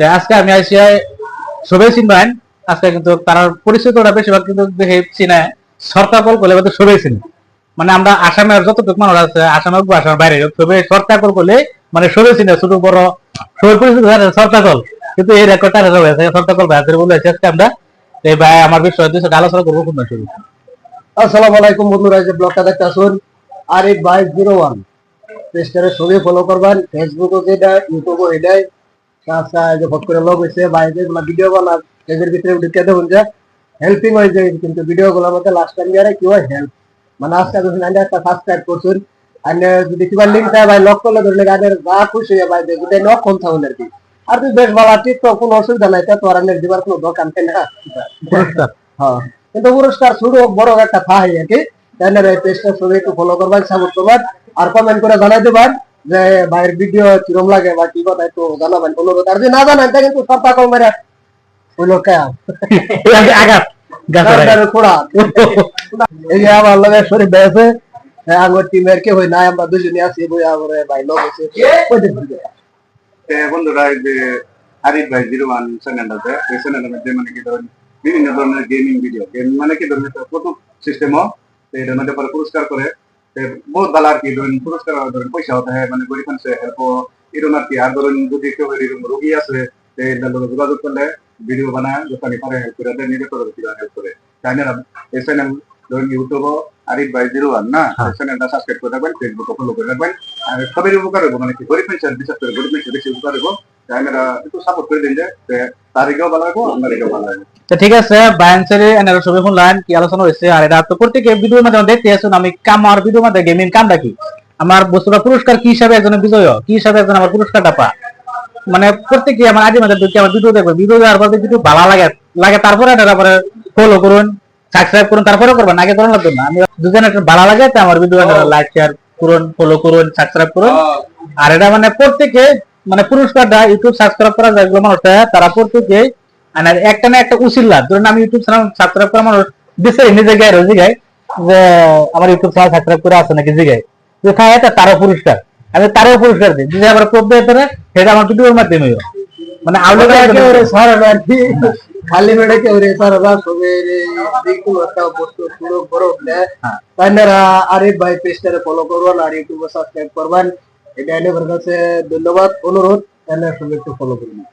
তো আজকে আমি আসিয়ায় সবাই চিনবেন আজকে কিন্তু তার পরিচিতটা বেশিরভাগ কিন্তু দেখে চিনে। সরকার কল করলে কিন্তু সবাই চিনে। মানে আমরা আসামের যতটুকু মানুষ আছে আসামের আসামের বাইরে সবাই সরকার কল করলে মানে সবাই চিনে। ছোট, বড় সবাই পরিচিত সরকার কল। কিন্তু এই রেকর্ডটা রয়েছে সরকার কল ভাই বলে আজকে আমরা। এই ভাই, আমার বিষয়ে সাথে আলোচনা করব খুব শুরু। আসসালামু আলাইকুম বন্ধুরা যে ব্লগটা দেখতে আসুন। আরিফ ভাই জিরো ওয়ান ফলো করবেন। ফেসবুকও যেটা ইউটিউবও এটাই। যে ফট করে লগ হয়েছে ভাই যেগুলো ভিডিও বানান পেজের ভিতরে ঢুকে দেখুন যে হেল্পিং হয়ে যায় কিন্তু ভিডিও গুলোর মধ্যে লাস্ট টাইম গিয়ে কি হয় হেল্প মানে আজকে একটা সাবস্ক্রাইব করছেন আর যদি ভাই লক করলে ধরলে গানের যা খুশি হয় ভাই থাকুন আর কি। আর তুই বেশ ভালো আছিস তো কোনো অসুবিধা নাই তো আর দিবার কোনো দোকান না। হ্যাঁ কিন্তু পুরস্কার শুরু হোক বড় একটা থাই আর কি। চ্যানেল এই পেজটা সবাই একটু ফলো করবেন সাপোর্ট করবেন আর কমেন্ট করে জানাই দেবেন। যে ভাইয়ের ভিডিও কিরম লাগে বা কি কথা একটু জানাবেন। অনুরোধ আর যদি না জানেন তা কিন্তু সব টাকা মেরে ওই লোক আঘাত। গাছের খোড়া। এই যে আমার লগে শরীর বেড়েছে আমার টিমের কে হই নাই আমরা দুজনে আছি বই আমার ভাই লোক আছে। ওই যে ভিডিও। এ বন্ধুরা এই যে আরিফ ভাই জিরো ওয়ান চ্যানেল এই চ্যানেলের মধ্যে মানে কি ধরেন বিভিন্ন ধরনের গেমিং ভিডিও গেম মানে কি ধরেন একটা কত সিস্টেমও এটার মধ্যে পরে পুরস্কার করে বহুত ভালো আর কি ধরেন পুরস্কার ধরেন পয়সা হতে হয় মানে গরিব মানুষের হেল্প এরকম আর কি। আর ধরেন যদি কেউ এরকম রোগী আছে যোগাযোগ করলে ভিডিও বানায় যখনই পারে হেল্প করে দেয় নিজে করে হেল্প করে। চ্যানেল এই চ্যানেল ধরেন ইউটিউবও আরিফ ভাই জিরো ওয়ান না। চ্যানেলটা সাবস্ক্রাইব করে রাখবেন ফেসবুকে ফলো করে রাখবেন। আর সবাই উপকার হব মানে কি গরিব মানুষের বিশেষ করে গরিব মানুষের বেশি উপকার হব ক্যামেরা একটু সাপোর্ট করে দিন যে তারিখেও ভালো লাগবো আপনারিকেও ভালো লাগবে ঠিক আছে বায়ানসারি এনার শুনলেন কি আলোচনা হয়েছে আর এটা তো প্রত্যেকে ভিডিওর মাধ্যমে দেখতে আসুন আমি কাম আমার ভিডিওর মধ্যে গেমিং কামটা কি? আমার বস্তুটা পুরস্কার কি হিসাবে বিজয় কি হিসাবে একজন আমার পুরস্কারটা পা মানে প্রত্যেকে আমার মাঝে ঢুকে আমার ভিডিও দেখবে ভিডিও দেওয়ার পর ভালো লাগে লাগে তারপরে এটা তারপরে ফলো করুন সাবস্ক্রাইব করুন তারপরে করবেন আগে লাগবে না আমি দুজন একটা ভালো লাগে, তো আমার ভিডিও লাইক শেয়ার করুন ফলো করুন সাবস্ক্রাইব করুন। আর এটা মানে প্রত্যেকে মানে পুরস্কারটা ইউটিউব সাবস্ক্রাইব করা তারা প্রত্যেকে মানে একটা না একটা উচিল্লা ধরুন আমি ইউটিউব চ্যানেল সাবস্ক্রাইব করা মানুষ গায় যে আমার ইউটিউব চ্যানেল সাবস্ক্রাইব করে আছে নাকি জিগায়। যে খায় তারও পুরস্কার। আমি তারও পুরস্কার দিই। যদি আবার প্রব দেয় তারা সেটা আমার ভিডিওর মাধ্যমে মানে আউলে একেবারে সারা রাত খালি বেড়ে কেউ রে সবে রে দেখু একটা বস্তু করো হ্যাঁ। তাইনারা আরিফ ভাই পেজটারে ফলো করবেন আর ইউটিউবে সাবস্ক্রাইব করবেন। এটা এনে কাছে ধন্যবাদ অনুরোধ। সঙ্গে একটু ফলো করবেন।